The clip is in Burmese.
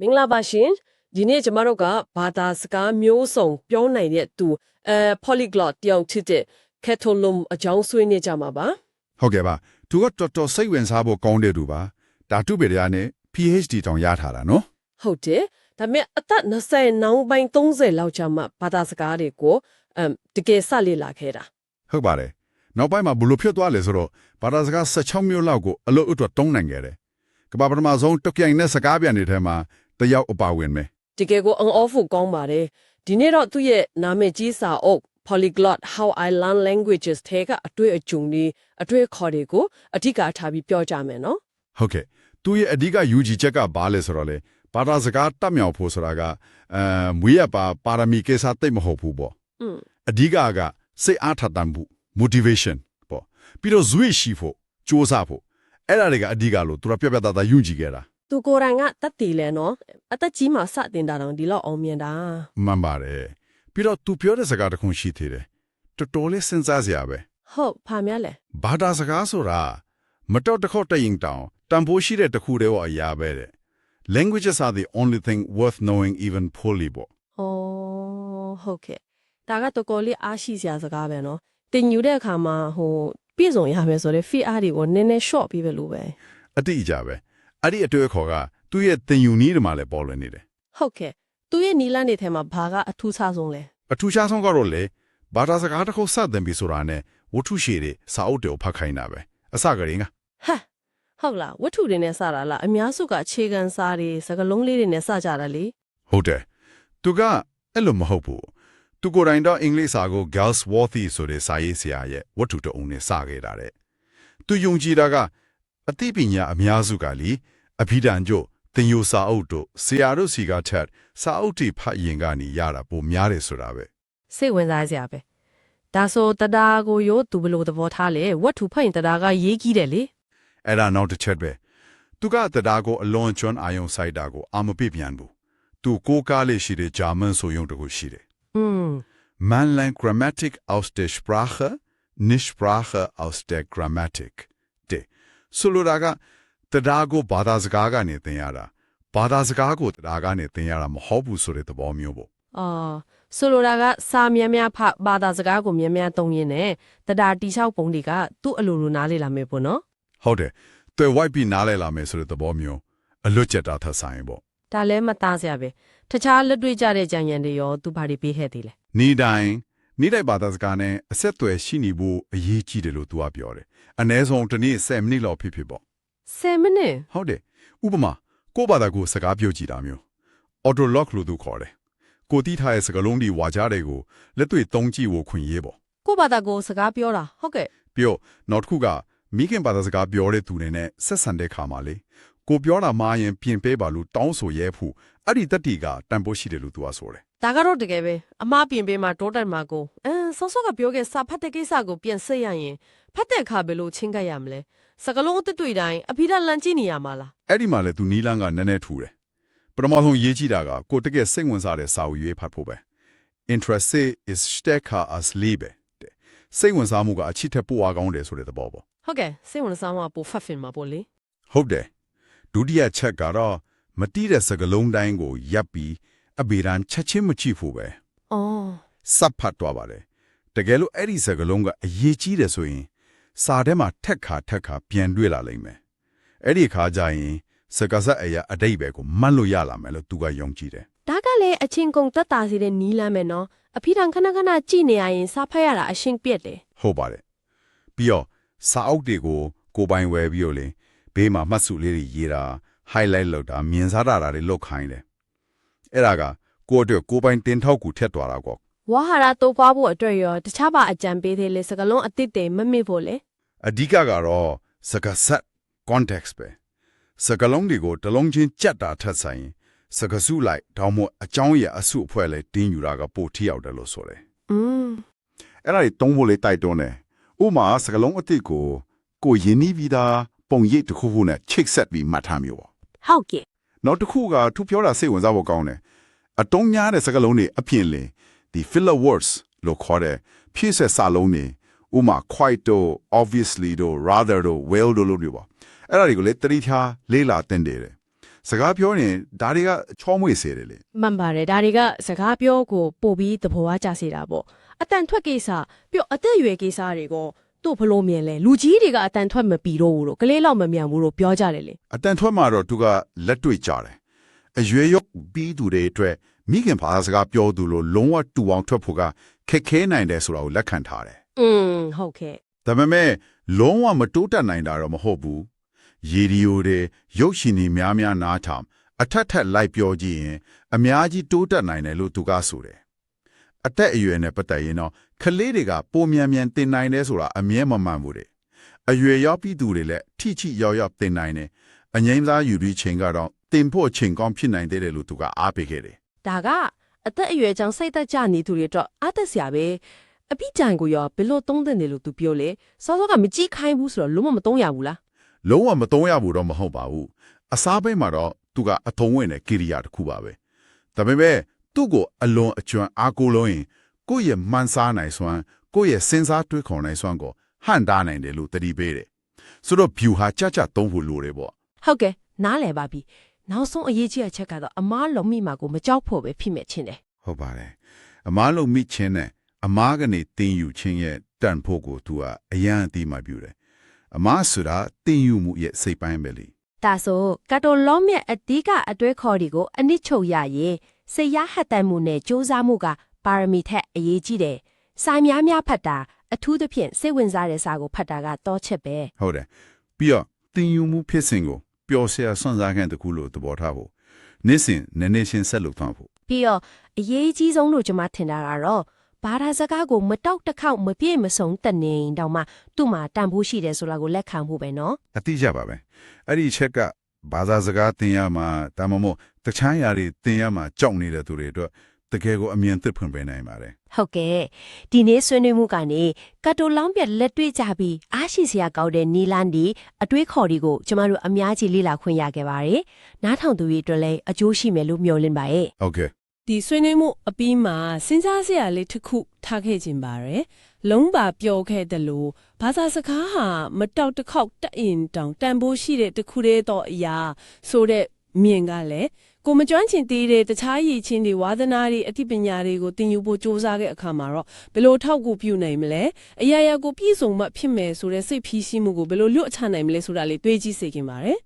မင်္ဂလာပါရှင်ဒီနေ့ကျမတို့ကဘာသာစကားမျိုးစုံပြောနိုင်တဲ့သူအဲ polyglot တယောက်ဖြစ်တဲ့ Catalum အကြောင်းဆွေးနွေးကြမှာပါဟုတ်ကဲ့ပါသူကတော်တော်စိတ်ဝင်စားဖို့ကောင်းတဲ့သူပါဒါတုပေရနဲ့ PhD တောင်ရထားတာနော်ဟုတ်တယ်ဒါပေမဲ့အသက်20နောက်ပိုင်း30လောက်ကြာမှဘာသာစကားတွေကိုအမ်တကယ်ဆက်လေ့လာခဲ့တာဟုတ်ပါတယ်နောက်ပိုင်းမှာဘယ်လို့ဖြစ်သွားလဲဆိုတော့ဘာသာစကား16မျိုးလောက်ကိုအလို့အတွက်တုံးနိုင်ခဲ့တယ်ကမ္ဘာပထမဆုံးတကြိမ်နဲ့စကားပြန်နေတဲ့ထဲမှာ တယောက်အပါဝင်မယ်တကယ်ကိုအန်အော်ဖို့ကောင်းပါတယ်ဒီနေ့တော့သူ့ရဲ့နာမည်ကြီးစာအုပ် polyglot how i learn languages ထဲကအတွေ့အကြုံတွေအတွေ့အခေါ်တွေကိုအဓိကထားပြီးပြောကြမယ်နော်ဟုတ်ကဲ့သူရဲ့အဓိကယူကြည်ချက်ကဘာလဲဆိုတော့လေဘာသာစကားတတ်မြောက်ဖို့ဆိုတာကအဲမွေးရပါပါရမီကိစ္စတိတ်မဟုတ်ဘူးပေါ့อืมအဓိကကစိတ်အားထတမ်းမှု motivation ပေါ့ပြီးတော့ဇွေရှိဖို့စူးစမ်းဖို့အဲ့ဒါတွေကအဓိကလို့သူကပြတ်ပြတ်သားသားယုံကြည်ခဲ့တာ သူကိုယ်တိုင်ကတက်တည်လဲနော်အသက်ကြီးမှစတင်တာတော့ဒီလောက်အောင်မြင်တာမှန်ပါတယ်ပြီးတော့သူပြောတဲ့စကားတစ်ခုရှိသေးတယ်တော်တော်လေးစဉ်းစားစရာပဲဟုတ်ဖာများလဲဘာသာစကားဆိုတာမတော်တစ်ခေါက်တရင်တောင်တန်ဖိုးရှိတဲ့တစ်ခုတည်းဟောအရာပဲတဲ့ languages are the only thing worth knowing even poorly ပေါ့ဩဟုတ်ကဲ့ဒါကတော့ကိုယ်လေးအားရှိစရာစကားပဲနော်တင်ယူတဲ့အခါမှာဟိုပြည့်စုံရမယ်ဆိုတော့ fee အားတွေကိုနည်းနည်း short ပြီးပဲလို့ပဲအတိအကျပဲ အဲ့ဒီအတွေ့အခေါ်ကသူ့ရဲ့သင်ယူနည်းတွေမှာလည်းပေါ်လွင်နေတယ်ဟုတ်ကဲ့သူရဲ့နီလန်းတွေထဲမှာဘာကအထူးခြားဆုံးလဲအထူးခြားဆုံးကတော့လေဘာသာစကားတစ်ခုစတင်ပြီဆိုတာနဲ့ဝတ္ထုရှည်တွေစာအုပ်တွေကိုဖတ်ခိုင်းတာပဲအစကတည်းကဟမ်ဟုတ်လားဝတ္ထုတွေနဲ့စတာလားအများစုကအခြေခံစာတွေစကားလုံးလေးတွေနဲ့စကြတာလေဟုတ်တယ်သူကအဲ့လိုမဟုတ်ဘူးသူကိုယ်တိုင်တော့အင်္ဂလိပ်စာကို Galsworthy ဆိုတဲ့စာရေးဆရာရဲ့ဝတ္ထုတအုံနဲ့စခဲ့တာတဲ့သူယုံကြည်တာကအသိပညာအများစုကလीအ ဘိဓမ္မာကျို့သင်ယူစာအုပ်တို့ဆရာတို့စီကထက်စာအုပ်တွေဖတ်ရင်ကနေရတာပိုများတယ်ဆိုတာပဲစိတ်ဝင်စားစရာပဲဒါဆိုတရားကိုရိုးသူဘယ်လိုသဘောထားလဲဝတ္ထုဖတ်ရင်တရားကရေးကြီးတယ်လေအဲ့ဒါနောက်တစ်ချက်ပဲသူကတရားကိုအလွန်ကျွမ်းအာယုံစိုက်တာကိုအာမပိပြန်ဘူးသူကိုးကားလေးရှိတဲ့ဂျာမန်ဆိုရုံတကူရှိတယ်อืม Manlang Grammatik aus der Sprache, nicht Sprache aus der Grammatik. တဲ့ဆိုလိုတာက တရားကိုဘာသာစကားကနေသင်ရတာဘာသာစကားကိုတရားကနေသင်ရတာမဟုတ်ဘူးဆိုတဲ့သဘောမျိုးပေါ့အော်ဆိုလိုတာကစာများများဖတ်ဘာသာစကားကိုများများသုံးရင်းနဲ့တရားတိလျှောက်ပုံတွေကသူ့အလိုလိုနားလေလာမယ်ပေါ့နော်ဟုတ်တယ်သူဝိုက်ပြီးနားလဲလာမယ်ဆိုတဲ့သဘောမျိုးအလွတ်ကျက်တာထက်ဆိုင်ပေါ့ဒါလည်းမသားစရာပဲတခြားလက်တွေ့ကြတဲ့ကြံရံတွေရောသူဘာတွေပေးခဲ့သေးလဲနေတိုင်းနေတိုင်းဘာသာစကားနဲ့အဆက်အသွယ်ရှိနေဖို့အရေးကြီးတယ်လို့သူကပြောတယ်အ ਨੇ ဆုံးတစ်နေ့10မိနစ်လောက်ဖြစ်ဖြစ်ပေါ့ 10မိနစ်ဟုတ်တယ်ဥပမာကိုယ့်ဘာသာကိုစကားပြောကြည့်တာမျိုး auto lock လို့သူခေါ်တယ်ကိုတီးထားတဲ့စကားလုံးဒီဝါကြားတွေကိုလက်တွေ့သုံးကြည့်ဖို့ခွင့်ရေးပေါ့ကိုယ့်ဘာသာကိုစကားပြောတာဟုတ်ကဲ့ပြီးတော့နောက်တစ်ခုကမိခင်ဘာသာစကားပြောတဲ့သူတွေနဲ့ဆက်ဆံတဲ့ခါမှာလေကိုပြောတာမှားရင်ပြင်ပေးပါလို့တောင်းဆိုရဲဖို့အဲ့ဒီတက်တီကတန်ဖိုးရှိတယ်လို့သူကဆိုတယ် ဒါကတော့တကယ်ပဲအမားပြင်ပေးမှာတိုးတက်မှာကိုအမ်ဆောဆောကပြောခဲ့စာဖတ်တဲ့ကိစ္စကိုပြန်ဆက်ရရင်ဖတ်တဲ့အခါဘယ်လိုချင်းကပ်ရမလဲစကလုံးအတစ်တွေတိုင်းအဖိဓာလန်ကြည့်နေရမှာလားအဲ့ဒီမှာလေသူနီလန်းကနည်းနည်းထူတယ်ပထမဆုံးရေးကြည့်တာကကိုတကယ်စိတ်ဝင်စားတဲ့စာအုပ်ရွေးဖတ်ဖို့ပဲ interesse is stärker als liebe တဲ့စိတ်ဝင်စားမှုကအချစ်ထက်ပိုအားကောင်းတယ်ဆိုတဲ့သဘောပေါ့ဟုတ်ကဲ့စိတ်ဝင်စားမှပိုဖတ်ဖင်မှာပေါ့လေဟုတ်တယ်ဒုတိယချက်ကတော့မတိတဲ့စကလုံးတိုင်းကိုရပ်ပြီး အဘေရန်ချက်ချင်းမချိဖို့ပဲအော်စပ်ဖတ်သွားပါတယ်တကယ်လို့အဲ့ဒီစကလုံးကအရေးကြီးတယ်ဆိုရင်စာထဲမှာထက်ခါထက်ခါပြန်တွေ့လာလိမ့်မယ်အဲ့ဒီခါကျရင်စကားဆက်အရာအတိတ်ပဲကိုမှတ်လို့ရလာမယ်လို့သူကယုံကြည်တယ်ဒါကလည်းအချင်းကုန်တက်တာစီတဲ့နီးလမ်းမယ်နော်အဖိဓာခဏခဏကြည့်နေရရင်စာဖတ်ရတာအရှင်းပြက်တယ်ဟုတ်ပါတယ်ပြီးတော့စာအုပ်တွေကိုကိုယ်ပိုင်ဝယ်ပြီးတော့လေဘေးမှာမှတ်စုလေးတွေရေးတာ highlight လုပ်တာမြင်စားတာတွေလုပ်ခိုင်းတယ် အဲ့ဒါကကိုယ့်အတွက်ကိုယ်ပိုင်တင်ထောက်ကူထက်သွားတာကောဝါဟာရတိုးပွားဖို့အတွက်ရောတခြားပါအကြံပေးသေးလေစကလုံးအတစ်တွေမမေ့ဖို့လေအဓိကကတော့စကားဆက် context ပဲစကားလုံးတွေကိုတစ်လုံးချင်းကြက်တာထက်ဆိုင်စကားစုလိုက်တောင်းမအကြောင်းအရာအစုအဖွဲ့လဲတင်းယူတာကပိုထိရောက်တယ်လို့ဆိုတယ်อืมအဲ့ဒါတွေတုံးဖို့လေးတိုက်တွန်းတယ်ဥပမာစကားလုံးအတိတ်ကိုကိုယဉ်နီးပြီးသားပုံရိပ်တစ်ခုခုနဲ့ချိတ်ဆက်ပြီးမှတ်ထားမျိုးပေါ့ဟုတ်ကဲ့ နောက်တစ်ခုကသူပြောတာစိတ်ဝင်စားဖို့ကောင်းတယ်အတုံးများတဲ့စကားလုံးတွေအပြင်လေဒီ filler words လို့ခေါ်တဲ့ဖြည့်ဆက်စာလုံးတွေဥပမာ quite တို့ obviously တို့ rather တို့ well တို့လို့ပြောပါအဲ့ဒါတွေကိုလေတတိထားလေးလာတင်တယ်စကားပြောရင်ဒါတွေကချောမွေ့စေတယ်လေမှန်ပါတယ်ဒါတွေကစကားပြောကိုပို့ပြီးသဘောအားကျစေတာပေါ့အတန်ထွက်ကိစ္စပြီးတော့အသက်အရွယ်ကိစ္စတွေကို တို့ဘလို့မြင်လဲလူကြီးတွေကအတန်ထွက်မပြီးတော့ဘူးလို့ကလေးလောက်မမြန်ဘူးလို့ပြောကြတယ်လေအတန်ထွက်မှာတော့သူကလက်တွေ့ကြတယ်အရွယ်ရောက်ပြီးသူတွေအတွက်မိခင်ဘာသာစကားပြောသူလို့လုံးဝတူအောင်ထွက်ဖို့ကခက်ခဲနိုင်တယ်ဆိုတာကိုလက်ခံထားတယ်อืมဟုတ်ကဲ့ဒါပေမဲ့လုံးဝမတိုးတက်နိုင်တာတော့မဟုတ်ဘူးရေဒီယိုတွေရုပ်ရှင်တွေများများနားထောင်အထက်ထက်လိုက်ပြောကြည့်ရင် အများကြီးတိုးတက်နိုင်တယ်လို့သူကဆိုတယ် အသက်အရွယ်နဲ့ပတ်သက်ရင်တော့ကလေးတွေကပုံမြန်မြန်တင်နိုင်တယ်ဆိုတာအမြဲမမှန်ဘူးတဲ့အရွယ်ရောက်ပြီးသူတွေလည်းထိချိရောက်ရောက်တင်နိုင်တယ်အငိမ့်စားယူပြီးချိန်ကတော့တင်ဖို့ချိန်ကောင်းဖြစ်နိုင်သေးတယ်လို့သူကအားပေးခဲ့တယ်ဒါကအသက်အရွယ်ကြောင့်စိတ်သက်ကြနေသူတွေအတွက်အားသက်စရာပဲအပိကြံကိုရောဘယ်လို့သုံးသင့်တယ်လို့သူပြောလဲစောစောကမကြည့်ခိုင်းဘူးဆိုတော့လုံးဝမသုံးရဘူးလားလုံးဝမတုံးရဘူးတော့မဟုတ်ပါဘူးအစားဘက်မှာတော့သူကအထုံးဝင်တဲ့ကိရိယာတစ်ခုပါပဲဒါပေမဲ့ သူ့ကိုအလွန်အကျွမ်းအားကိုးလို့ရင်ကိုယ့်ရဲ့မှန်စားနိုင်စွမ်းကိုယ့်ရဲ့စဉ်းစားတွေးခေါ်နိုင်စွမ်းကိုဟန်တားနိုင်တယ်လို့တတိပေးတယ်ဆိုတော့ view ဟာကြကြသုံးဖို့လိုတယ်ပေါ့ဟုတ်ကဲ့နားလည်ပါပြီနောက်ဆုံးအရေးကြီးတဲ့ချက်ကတော့အမားလုံးမိမှာကိုမကြောက်ဖို့ပဲဖြစ်မဲ့ချင်းတယ်ဟုတ်ပါတယ်အမားလုံးမိချင်းနဲ့အမားကနေတင်ယူချင်းရဲ့တန်ဖို့ကိုသူကအရန်အတိမှပြုတယ်အမားဆိုတာတင်ယူမှုရဲ့စိတ်ပိုင်းပဲလေဒါဆိုကတ်တိုလောမြက်အဓိကအတွဲခေါ်တွေကိုအနစ်ချုပ်ရရင် စိတ်ရဟတ်တမ်းမှုနဲ့စ조사မှုကပါရမီထက်အရေးကြီးတယ်။စာများများဖတ်တာအထူးသဖြင့်စိတ်ဝင်စားတဲ့စာကိုဖတ်တာကတော့ချက်ပဲဟုတ်တယ်ပြီးတော့တင်ယူမှုဖြစ်စဉ်ကိုပျော်စရာစွန့်စားခံတစ်ခုလို့သဘောထားဖို့နေ့စဉ်နည်းနည်းချင်းဆက်လုပ်သွားဖို့။ပြီးတော့အရေးကြီးဆုံးလို့ကျွန်မထင်တာကတော့ဘာသာစကားကိုမတောက်တစ်ခေါက်မပြည့်မစုံတက်နေရင်တောင်မှသူ့မှာတန်ဖိုးရှိတယ်ဆိုတာကိုလက်ခံဖို့ပဲနော်အတိအကျပါပဲအဲ့ဒီချက်က ဘာသာစကားသင်ရမှာဒါမှမဟုတ်တခြားຢာတွေသင်ရမှာကြောက်နေတဲ့သူတွေအတွက်တကယ်ကိုအမြင်သစ်ဖွင့်ပေးနိုင်ပါတယ်။ဟုတ်ကဲ့ဒီနေ့ဆွေးနွေးမှုကနေကတ်တိုလောင်းပြက်လက်တွေ့ကြပြီးအားရှိစရာကောင်းတဲ့နီလန်းဒီအတွေးခေါ်တွေကိုကျမတို့အများကြီးလေ့လာခွင့်ရခဲ့ပါတယ်။နားထောင်သူတွေအတွက်လည်းအကျိုးရှိမယ်လို့မျှော်လင့်ပါရဲ့ဟုတ်ကဲ့ဒီဆွေးနွေးမှုအပြီးမှာစဉ်းစားစရာလေးတစ်ခုထားခဲ့ခြင်းပါတယ် လုံးပါပြောခဲ့တယ်လို့ဘာသာစကားဟာမတောက်တစ်ခေါက်တက်ရင်တောင်တန်ဖိုးရှိတဲ့တစ်ခုတည်းသောအရာဆိုတဲ့မြင်ကလည်းကိုမကျွမ်းကျင်သေးတဲ့တခြားရည်ချင်းတွေဝါသနာတွေအသိပညာတွေကိုသင်ယူဖို့စ조사တဲ့အခါမှာတော့ဘယ်လိုထောက်ကူပြုနိုင်မလဲအရာရာကိုပြည့်စုံမှဖြစ်မယ်ဆိုတဲ့စိတ်ဖြီးရှိမှုကိုဘယ်လိုလွတ်ချနိုင်မလဲဆိုတာလေးတွေးကြည့်စေခင်ပါတယ်